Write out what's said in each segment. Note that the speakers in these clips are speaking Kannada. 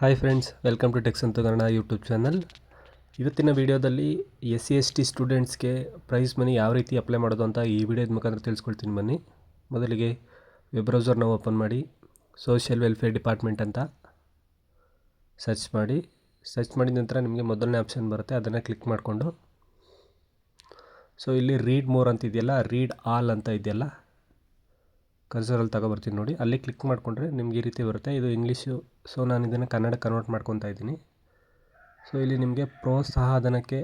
Hi friends welcome to techs ಅಂತ ಕನ್ನಡ ಯೂಟ್ಯೂಬ್ ಚಾನಲ್ ಇವತ್ತಿನ ವಿಡಿಯೋದಲ್ಲಿ ಎಸ್ ಸಿ ಎಸ್ ಟಿ ಸ್ಟೂಡೆಂಟ್ಸ್ಗೆ ಪ್ರೈಸ್ ಮನಿ ಯಾವ ರೀತಿ ಅಪ್ಲೈ ಮಾಡೋದು ಅಂತ ಈ ವಿಡಿಯೋದ ಮುಖಾಂತರ ತಿಳಿಸ್ಕೊಳ್ತೀನಿ ಬನ್ನಿ. ಮೊದಲಿಗೆ ವೆಬ್ ಬ್ರೌಸರ್ನ ಓಪನ್ ಮಾಡಿ ಸೋಷಿಯಲ್ ವೆಲ್ಫೇರ್ ಡಿಪಾರ್ಟ್ಮೆಂಟ್ ಅಂತ ಸರ್ಚ್ ಮಾಡಿ. ಸರ್ಚ್ ಮಾಡಿದ ನಂತರ ನಿಮಗೆ ಮೊದಲನೇ ಆಪ್ಷನ್ ಬರುತ್ತೆ, ಅದನ್ನು ಕ್ಲಿಕ್ ಮಾಡಿಕೊಂಡು. ಸೊ ಇಲ್ಲಿ ರೀಡ್ ಮೋರ್ ಅಂತ ಇದೆಯಲ್ಲ ರೀಡ್ ಆಲ್ ಅಂತ ಇದೆಯಲ್ಲ ಕರ್ಸರಲ್ಲಿ ತಗೊಬರ್ತೀನಿ ನೋಡಿ. ಅಲ್ಲಿ ಕ್ಲಿಕ್ ಮಾಡಿಕೊಂಡ್ರೆ ನಿಮ್ಗೆ ಈ ರೀತಿ ಬರುತ್ತೆ. ಇದು ಇಂಗ್ಲೀಷು. ಸೊ ನಾನು ಇದನ್ನು ಕನ್ನಡ ಕನ್ವರ್ಟ್ ಮಾಡ್ಕೊತಾ ಇದ್ದೀನಿ. ಸೊ ಇಲ್ಲಿ ನಿಮಗೆ ಪ್ರೋತ್ಸಾಹಧನಕ್ಕೆ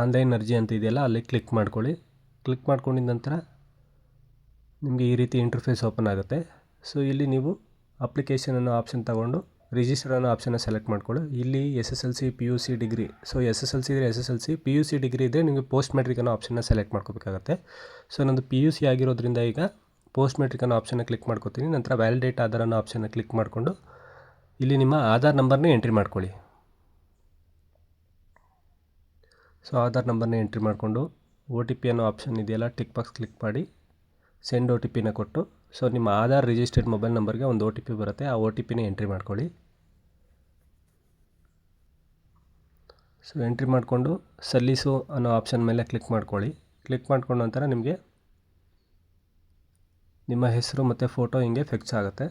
ಆನ್ಲೈನ್ ಅರ್ಜಿ ಅಂತ ಇದೆಯಲ್ಲ, ಅಲ್ಲಿ ಕ್ಲಿಕ್ ಮಾಡ್ಕೊಳ್ಳಿ. ಕ್ಲಿಕ್ ಮಾಡ್ಕೊಂಡಿದ ನಂತರ ನಿಮಗೆ ಈ ರೀತಿ ಇಂಟರ್ಫೇಸ್ ಓಪನ್ ಆಗುತ್ತೆ. ಸೊ ಇಲ್ಲಿ ನೀವು ಅಪ್ಲಿಕೇಶನ್ ಅನ್ನೋ ಆಪ್ಷನ್ ತಗೊಂಡು ರಿಜಿಸ್ಟರ್ ಅನ್ನೋ ಆಪ್ಷನ್ನ ಸೆಲೆಕ್ಟ್ ಮಾಡ್ಕೊಳ್ಳಿ. ಇಲ್ಲಿ S S L C P U C degree so S S L C ಇದ್ದರೆ S S L C P U C degree ಇದ್ದರೆ ನಿಮಗೆ ಪೋಸ್ಟ್ ಮೆಟ್ರಿಕ್ ಅನ್ನೋ ಆಪ್ಷನ್ನ ಸೆಲೆಕ್ಟ್ ಮಾಡ್ಕೋಬೇಕಾಗತ್ತೆ. ಸೊ ನಂದು ಪಿ ಯು ಸಿ ಆಗಿರೋದ್ರಿಂದ ಈಗ ಪೋಸ್ಟ್ ಮೆಟ್ರಿಕ್ ಅನ್ನೋ ಆಪ್ಷನ್ನ ಕ್ಲಿಕ್ ಮಾಡ್ಕೋತೀನಿ. ನಂತರ ವ್ಯಾಲಿಡೇಟ್ ಆಧಾರ್ ಅನ್ನೋ ಆಪ್ಷನ್ನ ಕ್ಲಿಕ್ ಮಾಡಿಕೊಂಡು ಇಲ್ಲಿ ನಿಮ್ಮ ಆಧಾರ್ ನಂಬರ್ನ ಎಂಟ್ರಿ ಮಾಡ್ಕೊಳ್ಳಿ. ಸೊ ಆಧಾರ್ ನಂಬರ್ನ ಎಂಟ್ರಿ ಮಾಡಿಕೊಂಡು ಒ ಟಿ ಪಿ ಅನ್ನೋ ಆಪ್ಷನ್ ಇದೆಯಲ್ಲ ಟಿಕ್ ಬಾಕ್ಸ್ ಕ್ಲಿಕ್ ಮಾಡಿ ಸೆಂಡ್ ಒ ಟಿ ಪಿನ ಕೊಟ್ಟು ಸೊ ನಿಮ್ಮ ಆಧಾರ್ ರಿಜಿಸ್ಟರ್ಡ್ ಮೊಬೈಲ್ ನಂಬರ್ಗೆ ಒಂದು ಒ ಟಿ ಪಿ ಬರುತ್ತೆ, ಆ ಒ ಟಿ ಪಿನ ಎಂಟ್ರಿ ಮಾಡ್ಕೊಳ್ಳಿ. ಸೊ ಎಂಟ್ರಿ ಮಾಡಿಕೊಂಡು ಸಲ್ಲಿಸು ಅನ್ನೋ ಆಪ್ಷನ್ ಮೇಲೆ ಕ್ಲಿಕ್ ಮಾಡ್ಕೊಳ್ಳಿ. ಕ್ಲಿಕ್ ಮಾಡ್ಕೊಂಡ ನಂತರ ನಿಮಗೆ ನಿಮ್ಮ ಹೆಸರು ಮತ್ತು ಫೋಟೋ ಹಿಂಗೆ ಫೆಕ್ಚ್ ಆಗುತ್ತೆ.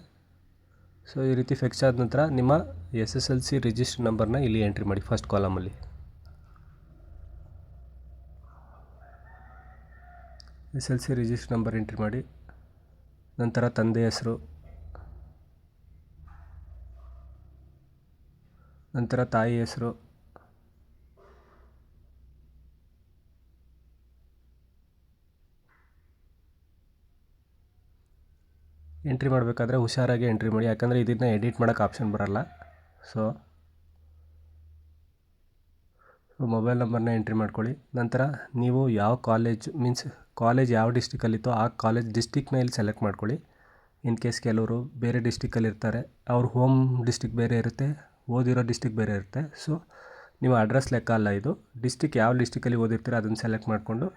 ಸೊ ಈ ರೀತಿ ಫೆಕ್ಚ್ ಆದ ನಂತರ ನಿಮ್ಮ S S L C register ನಂಬರ್ನ ಇಲ್ಲಿ ಎಂಟ್ರಿ ಮಾಡಿ first ಕಾಲಮಲ್ಲಿ S L C register number entry ಮಾಡಿ. ನಂತರ ತಂದೆ ಹೆಸರು. ನಂತರ ತಾಯಿ ಹೆಸರು. ಎಂಟ್ರಿ ಮಾಡಬೇಕಾದ್ರೆ ಹುಷಾರಾಗಿ ಎಂಟ್ರಿ ಮಾಡಿ, ಯಾಕಂದರೆ ಇದನ್ನು ಎಡಿಟ್ ಮಾಡೋಕ್ಕೆ ಆಪ್ಷನ್ ಬರಲ್ಲ. ಸೊ ಮೊಬೈಲ್ ನಂಬರ್ನ ಎಂಟ್ರಿ ಮಾಡ್ಕೊಳ್ಳಿ. ನಂತರ ನೀವು ಯಾವ ಕಾಲೇಜ್ ಮೀನ್ಸ್ ಕಾಲೇಜ್ ಯಾವ ಡಿಸ್ಟಿಕಲ್ಲಿತ್ತೋ ಆ ಕಾಲೇಜ್ ಡಿಸ್ಟಿಕ್ನ ಇಲ್ಲಿ ಸೆಲೆಕ್ಟ್ ಮಾಡ್ಕೊಳ್ಳಿ. ಇನ್ ಕೇಸ್ ಕೆಲವರು ಬೇರೆ ಡಿಸ್ಟಿಕಲ್ಲಿ ಇರ್ತಾರೆ, ಅವ್ರ ಹೋಮ್ ಡಿಸ್ಟಿಕ್ ಬೇರೆ ಇರುತ್ತೆ, ಓದಿರೋ ಡಿಸ್ಟಿಕ್ ಬೇರೆ ಇರುತ್ತೆ. ಸೊ ನೀವು ಅಡ್ರೆಸ್ ಲೆಕ್ಕ ಅಲ್ಲ ಇದು. ಡಿಸ್ಟಿಕ್ ಯಾವ ಡಿಸ್ಟಿಕಲ್ಲಿ ಓದಿರ್ತೀರೋ ಅದನ್ನು ಸೆಲೆಕ್ಟ್ ಮಾಡಿಕೊಂಡು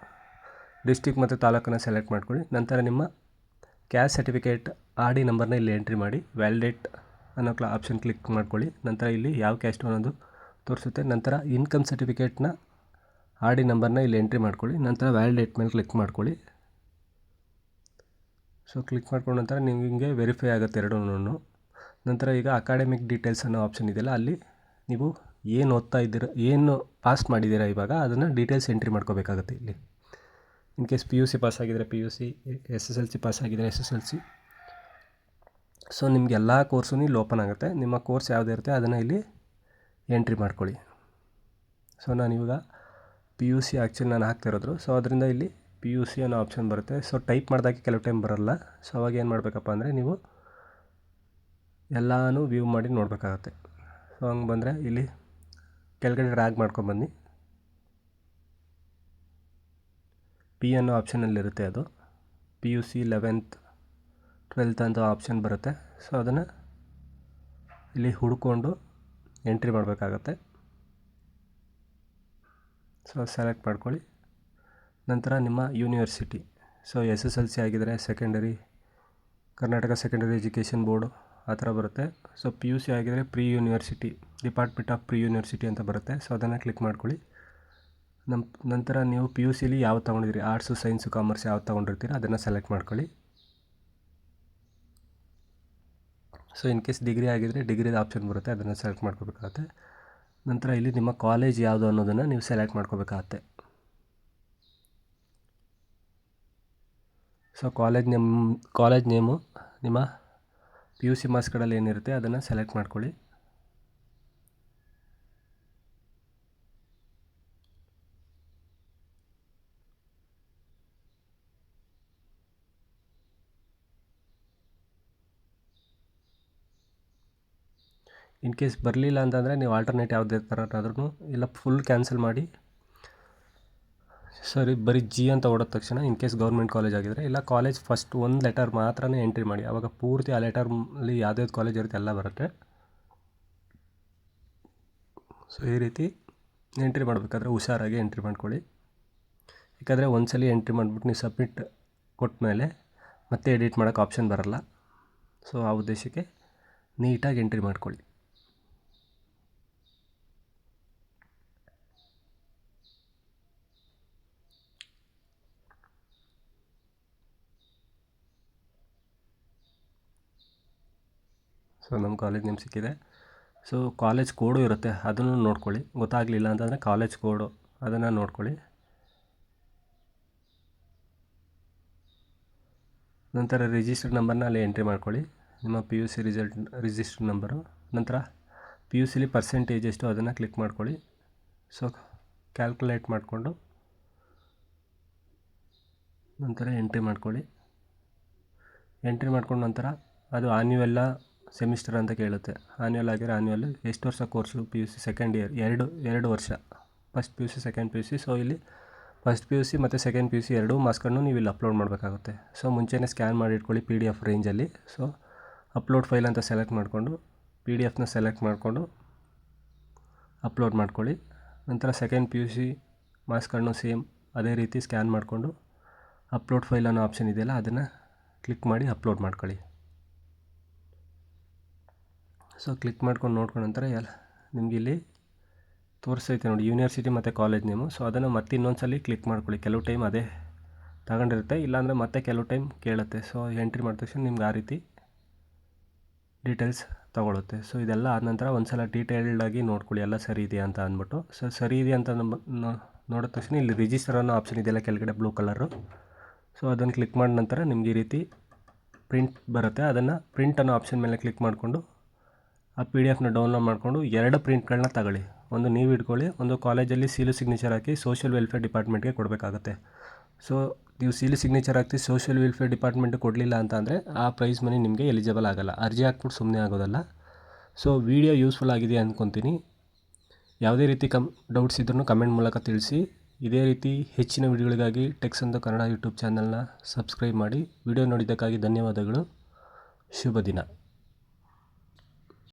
ಡಿಸ್ಟಿಕ್ ಮತ್ತು ತಾಲೂಕನ್ನು ಸೆಲೆಕ್ಟ್ ಮಾಡ್ಕೊಳ್ಳಿ. ನಂತರ ನಿಮ್ಮ ಕ್ಯಾಸ್ಟ್ ಸರ್ಟಿಫಿಕೇಟ್ ಆರ್ ಡಿ ನಂಬರ್ನ ಇಲ್ಲಿ ಎಂಟ್ರಿ ಮಾಡಿ, ವ್ಯಾಲಿಡೇಟ್ ಅನ್ನೋ ಕ್ಲಾ, ಆಪ್ಷನ್ ಕ್ಲಿಕ್ ಮಾಡ್ಕೊಳ್ಳಿ. ನಂತರ ಇಲ್ಲಿ ಯಾವ ಕ್ಯಾಶ್ಟು ಅನ್ನೋದು ತೋರಿಸುತ್ತೆ. ನಂತರ ಇನ್ಕಮ್ ಸರ್ಟಿಫಿಕೇಟ್ನ ಆರ್ ಡಿ ನಂಬರ್ನ ಇಲ್ಲಿ ಎಂಟ್ರಿ ಮಾಡ್ಕೊಳ್ಳಿ. ನಂತರ ವ್ಯಾಲಿಡೇಟ್ ಮೇಲೆ ಕ್ಲಿಕ್ ಮಾಡ್ಕೊಳ್ಳಿ. ಸೊ, ಕ್ಲಿಕ್ ಮಾಡ್ಕೊಂಡ ನಂತರ ನಿಮಗೆ ವೆರಿಫೈ ಆಗುತ್ತೆ ಎರಡೂ ನಂತರ ಈಗ ಅಕಾಡೆಮಿಕ್ ಡೀಟೇಲ್ಸ್ ಅನ್ನೋ ಆಪ್ಷನ್ ಇದೆಯಲ್ಲ, ಅಲ್ಲಿ ನೀವು ಏನು ಓದ್ತಾ ಇದ್ದೀರ, ಏನು ಪಾಸ್ ಮಾಡಿದ್ದೀರಾ ಇವಾಗ, ಅದನ್ನು ಡೀಟೇಲ್ಸ್ ಎಂಟ್ರಿ ಮಾಡ್ಕೋಬೇಕಾಗುತ್ತೆ ಇಲ್ಲಿ. In case P U C pass ಆಗಿದ್ದರೆ P U C S S L C pass ಆಗಿದ್ದರೆ S S L C so ನಿಮ್ಗೆ ಎಲ್ಲ ಕೋರ್ಸು ಇಲ್ಲಿ ಓಪನ್ ಆಗುತ್ತೆ ನಿಮ್ಮ ಕೋರ್ಸ್ ಯಾವುದೇ ಇರುತ್ತೆ ಅದನ್ನು ಇಲ್ಲಿ ಎಂಟ್ರಿ ಮಾಡ್ಕೊಳ್ಳಿ ಸೊ ನಾನು ಇವಾಗ ಪಿ ಯು ಸಿ ಆ್ಯಕ್ಚುಲಿ ನಾನು ಹಾಕ್ತಿರೋದ್ರು ಸೊ ಅದರಿಂದ ಇಲ್ಲಿ ಪಿ ಯು ಸಿ ಅನ್ನೋ ಆಪ್ಷನ್ ಬರುತ್ತೆ ಸೊ ಟೈಪ್ ಮಾಡಿದಾಗ ಕೆಲವು ಟೈಮ್ ಬರೋಲ್ಲ ಸೊ ಅವಾಗ ಏನು ಮಾಡಬೇಕಪ್ಪ ಅಂದರೆ ನೀವು ಎಲ್ಲನೂ ವ್ಯೂ ಮಾಡಿ ನೋಡಬೇಕಾಗತ್ತೆ ಸೊ ಹಂಗೆ ಬಂದರೆ ಇಲ್ಲಿ ಕೆಳಗಡೆ ರ್ಯಾಗ್ ಮಾಡ್ಕೊಂಬನ್ನಿ ಪಿ ಅನ್ನೋ ಆಪ್ಷನಲ್ಲಿರುತ್ತೆ ಅದು. P U C eleventh twelfth ಅಂತ ಆಪ್ಷನ್ ಬರುತ್ತೆ. ಸೊ ಅದನ್ನು ಇಲ್ಲಿ ಹುಡ್ಕೊಂಡು ಎಂಟ್ರಿ ಮಾಡಬೇಕಾಗತ್ತೆ. ಸೊ ಸೆಲೆಕ್ಟ್ ಮಾಡ್ಕೊಳ್ಳಿ. ನಂತರ ನಿಮ್ಮ university so S S L C ಆಗಿದ್ದರೆ secondary Karnataka secondary education board ಆ ಥರ ಬರುತ್ತೆ. So P U C ಆಗಿದರೆ pre university department of pre university ಅಂತ ಬರುತ್ತೆ. ಸೊ ಅದನ್ನು ಕ್ಲಿಕ್ ಮಾಡ್ಕೊಳ್ಳಿ. ನಮ್ಮ ನಂತರ ನೀವು ಪಿ ಯು ಸಿಲಿ ಯಾವ ತೊಗೊಂಡಿದ್ದೀರಿ ಆರ್ಟ್ಸು ಸೈನ್ಸು ಕಾಮರ್ಸ್ ಯಾವ್ದು ತೊಗೊಂಡಿರ್ತೀರ? ಅದನ್ನು ಸೆಲೆಕ್ಟ್ ಮಾಡ್ಕೊಳ್ಳಿ. ಸೊ ಇನ್ ಕೇಸ್ ಡಿಗ್ರಿ ಆಗಿದ್ದರೆ ಡಿಗ್ರಿದ ಆಪ್ಷನ್ ಬರುತ್ತೆ, ಅದನ್ನು ಸೆಲೆಕ್ಟ್ ಮಾಡ್ಕೋಬೇಕಾಗತ್ತೆ. ನಂತರ ಇಲ್ಲಿ ನಿಮ್ಮ ಕಾಲೇಜ್ ಯಾವುದು ಅನ್ನೋದನ್ನು ನೀವು ಸೆಲೆಕ್ಟ್ ಮಾಡ್ಕೋಬೇಕಾಗತ್ತೆ. So college name college name ನಿಮ್ಮ ಪಿ ಯು ಸಿ ಮಾರ್ಕ್ಸ್ ಏನಿರುತ್ತೆ, ಅದನ್ನು ಸೆಲೆಕ್ಟ್ ಮಾಡ್ಕೊಳ್ಳಿ. ಇನ್ ಕೇಸ್ ಬರಲಿಲ್ಲ ಅಂತಂದರೆ ನೀವು ಆಲ್ಟರ್ನೇಟ್ ಯಾವುದೇ ಥರನಾದ್ರೂ ಇಲ್ಲ ಫುಲ್ ಕ್ಯಾನ್ಸಲ್ ಮಾಡಿ. ಸರಿ ಬರೀ ಜಿ ಅಂತ ಹೊಡೆದ ತಕ್ಷಣ ಇನ್ ಕೇಸ್ ಗೌರ್ಮೆಂಟ್ ಕಾಲೇಜ್ ಆಗಿದ್ದರೆ ಇಲ್ಲ ಕಾಲೇಜ್ ಫಸ್ಟ್ ಒಂದು ಲೆಟರ್ ಮಾತ್ರನೇ ಎಂಟ್ರಿ ಮಾಡಿ. ಆವಾಗ ಪೂರ್ತಿ ಆ ಲೆಟರ್ಲಿ ಯಾವ್ದ್ಯಾವ್ದು ಕಾಲೇಜ್ ಇರುತ್ತೆ, ಎಲ್ಲ ಬರುತ್ತೆ. ಸೊ ಈ ರೀತಿ ಎಂಟ್ರಿ ಮಾಡಬೇಕಾದ್ರೆ ಹುಷಾರಾಗಿ ಎಂಟ್ರಿ ಮಾಡ್ಕೊಳ್ಳಿ. ಯಾಕಂದರೆ ಒಂದ್ಸಲಿ ಎಂಟ್ರಿ ಮಾಡಿಬಿಟ್ಟು ನೀವು ಸಬ್ಮಿಟ್ ಕೊಟ್ಟ ಮೇಲೆ ಮತ್ತೆ ಎಡಿಟ್ ಮಾಡೋಕ್ಕೆ ಆಪ್ಷನ್ ಬರಲ್ಲ. ಸೊ ಆ ಉದ್ದೇಶಕ್ಕೆ ನೀಟಾಗಿ ಎಂಟ್ರಿ ಮಾಡ್ಕೊಳ್ಳಿ. ಸೊ ನಮ್ಮ ಕಾಲೇಜ್ ನೇಮ್ ಸಿಕ್ಕಿದೆ. ಸೊ ಕಾಲೇಜ್ ಕೋಡು ಇರುತ್ತೆ. ಅದನ್ನು ನೋಡ್ಕೊಳ್ಳಿ. ಗೊತ್ತಾಗಲಿಲ್ಲ ಅಂತಂದರೆ ಕಾಲೇಜ್ ಕೋಡು ಅದನ್ನು ನೋಡ್ಕೊಳ್ಳಿ. ನಂತರ ರಿಜಿಸ್ಟರ್ಡ್ ನಂಬರ್ನ ಅಲ್ಲಿ ಎಂಟ್ರಿ ಮಾಡ್ಕೊಳ್ಳಿ. ನಿಮ್ಮ P U C result registered number ನಂತರ ಪಿ ಯು ಸಿಲಿ ಪರ್ಸೆಂಟೇಜ್ ಎಷ್ಟು ಅದನ್ನು ಕ್ಲಿಕ್ ಮಾಡ್ಕೊಳ್ಳಿ. ಸೊ ಕ್ಯಾಲ್ಕುಲೇಟ್ ಮಾಡಿಕೊಂಡು ನಂತರ ಎಂಟ್ರಿ ಮಾಡ್ಕೊಳ್ಳಿ. ಎಂಟ್ರಿ ಮಾಡ್ಕೊಂಡು ನಂತರ ಅದು ಆನ್ಯುವೆಲ್ಲ ಸೆಮಿಸ್ಟರ್ ಅಂತ ಕೇಳುತ್ತೆ. ಆ್ಯನ್ಯುವಲ್ ಆಗಿರೋ ಆ್ಯನ್ಯುವಲ್ ಎಷ್ಟು ವರ್ಷ course P U C second year ಎರಡು ಎರಡು ವರ್ಷ. First P U C second P U C. So ಇಲ್ಲಿ ಫಸ್ಟ್ ಪಿ ಯು ಸಿ ಮತ್ತು ಸೆಕೆಂಡ್ ಪಿ ಯು ಸಿ ಎರಡೂ ಮಾರ್ಕ್ಸ್ಗಳನ್ನು ನೀವು ಇಲ್ಲಿ ಅಪ್ಲೋಡ್ ಮಾಡಬೇಕಾಗುತ್ತೆ. ಸೊ ಮುಂಚೆನೇ ಸ್ಕ್ಯಾನ್ ಮಾಡಿ ಇಟ್ಕೊಳ್ಳಿ ಪಿ ಡಿ ಎಫ್ ರೇಂಜಲ್ಲಿ ಸೊ ಅಪ್ಲೋಡ್ ಫೈಲ್ ಅಂತ ಸೆಲೆಕ್ಟ್ ಮಾಡಿಕೊಂಡು ಪಿ ಡಿ ಎಫ್ನ ಸೆಲೆಕ್ಟ್ ಮಾಡಿಕೊಂಡು ಅಪ್ಲೋಡ್ ಮಾಡ್ಕೊಳ್ಳಿ. ನಂತರ ಸೆಕೆಂಡ್ ಪಿ ಯು ಸಿ ಮಾರ್ಕ್ಸ್ಗಳನ್ನು ಸೇಮ್ ಅದೇ ರೀತಿ ಸ್ಕ್ಯಾನ್ ಮಾಡಿಕೊಂಡು ಅಪ್ಲೋಡ್ ಫೈಲ್ ಅನ್ನೋ ಆಪ್ಷನ್ ಇದೆಯಲ್ಲ, ಅದನ್ನು ಕ್ಲಿಕ್ ಮಾಡಿ ಅಪ್ಲೋಡ್ ಮಾಡ್ಕೊಳ್ಳಿ. ಸೊ ಕ್ಲಿಕ್ ಮಾಡ್ಕೊಂಡು ನೋಡ್ಕೊಂಡು ನಂತರ ಎಲ್ಲ ನಿಮ್ಗೆ ಇಲ್ಲಿ ತೋರಿಸೈತೆ ನೋಡಿ ಯೂನಿವರ್ಸಿಟಿ ಮತ್ತು ಕಾಲೇಜ್ ನೇಮು ಸೊ ಅದನ್ನು ಮತ್ತೆ ಇನ್ನೊಂದು ಸಲ ಕ್ಲಿಕ್ ಮಾಡ್ಕೊಳ್ಳಿ. ಕೆಲವು ಟೈಮ್ ಅದೇ ತಗೊಂಡಿರುತ್ತೆ. ಇಲ್ಲಾಂದರೆ ಮತ್ತೆ ಕೆಲವು ಟೈಮ್ ಕೇಳುತ್ತೆ. ಸೊ ಎಂಟ್ರಿ ಮಾಡಿದ ತಕ್ಷಣ ನಿಮ್ಗೆ ಆ ರೀತಿ ಡೀಟೇಲ್ಸ್ ತೊಗೊಳುತ್ತೆ. ಸೊ ಇದೆಲ್ಲ ಆದ ನಂತರ ಒಂದು ಸಲ ಡೀಟೇಲ್ಡಾಗಿ ನೋಡ್ಕೊಳ್ಳಿ. ಎಲ್ಲ ಸರಿ ಇದೆಯಾ ಅಂತ ಅಂದ್ಬಿಟ್ಟು. ಸೊ ಸರಿ ಇದೆ ಅಂತ ನೋಡಿದ ತಕ್ಷಣ ಇಲ್ಲಿ ರಿಜಿಸ್ಟರ್ ಅನ್ನೋ ಆಪ್ಷನ್ ಇದೆಯಲ್ಲ ಕೆಳಗಡೆ ಬ್ಲೂ ಕಲರು ಸೊ ಅದನ್ನು ಕ್ಲಿಕ್ ಮಾಡಿದ ನಂತರ ನಿಮ್ಗೆ ಈ ರೀತಿ ಪ್ರಿಂಟ್ ಬರುತ್ತೆ. ಅದನ್ನು ಪ್ರಿಂಟ್ ಅನ್ನೋ ಆಪ್ಷನ್ ಮೇಲೆ ಕ್ಲಿಕ್ ಮಾಡಿಕೊಂಡು ಆ ಪಿ ಡಿ ಎಫ್ನ ಡೌನ್ಲೋಡ್ ಮಾಡಿಕೊಂಡು ಎರಡು ಪ್ರಿಂಟ್ಗಳನ್ನ ತಗೊಳ್ಳಿ. ಒಂದು ನೀವು ಇಟ್ಕೊಳ್ಳಿ, ಒಂದು ಕಾಲೇಜಲ್ಲಿ ಸೀಲು ಸಿಗ್ನೇಚರ್ ಹಾಕಿ ಸೋಷಿಯಲ್ ವೆಲ್ಫೇರ್ ಡಿಪಾರ್ಟ್ಮೆಂಟ್ಗೆ ಕೊಡಬೇಕಾಗತ್ತೆ. ಸೊ ನೀವು ಸೀಲು ಸಿಗ್ನೇಚರ್ ಹಾಕಿ ಸೋಷಿಯಲ್ ವೆಲ್ಫೇರ್ ಡಿಪಾರ್ಟ್ಮೆಂಟ್ ಕೊಡಲಿಲ್ಲ ಅಂತ ಅಂದರೆ ಆ ಪ್ರೈಸ್ ಮನಿ ನಿಮಗೆ ಎಲಿಜಿಬಲ್ ಆಗೋಲ್ಲ. ಅರ್ಜಿ ಹಾಕ್ಬಿಟ್ಟು ಸುಮ್ಮನೆ ಆಗೋದಲ್ಲ. ಸೊ ವಿಡಿಯೋ ಯೂಸ್ಫುಲ್ ಆಗಿದೆ ಅಂದ್ಕೊತೀನಿ ಯಾವುದೇ ರೀತಿ ಕಮ್ ಡೌಟ್ಸ್ ಇದ್ರೂ ಕಮೆಂಟ್ ಮೂಲಕ ತಿಳಿಸಿ. ಇದೇ ರೀತಿ ಹೆಚ್ಚಿನ ವಿಡಿಯೋಗಳಿಗಾಗಿ ಟೆಕ್ಸ್ ಅಂತ ಕನ್ನಡ ಯೂಟ್ಯೂಬ್ ಚಾನಲ್ನ ಸಬ್ಸ್ಕ್ರೈಬ್ ಮಾಡಿ. ವಿಡಿಯೋ ನೋಡಿದ್ದಕ್ಕಾಗಿ ಧನ್ಯವಾದಗಳು. ಶುಭ ದಿನ.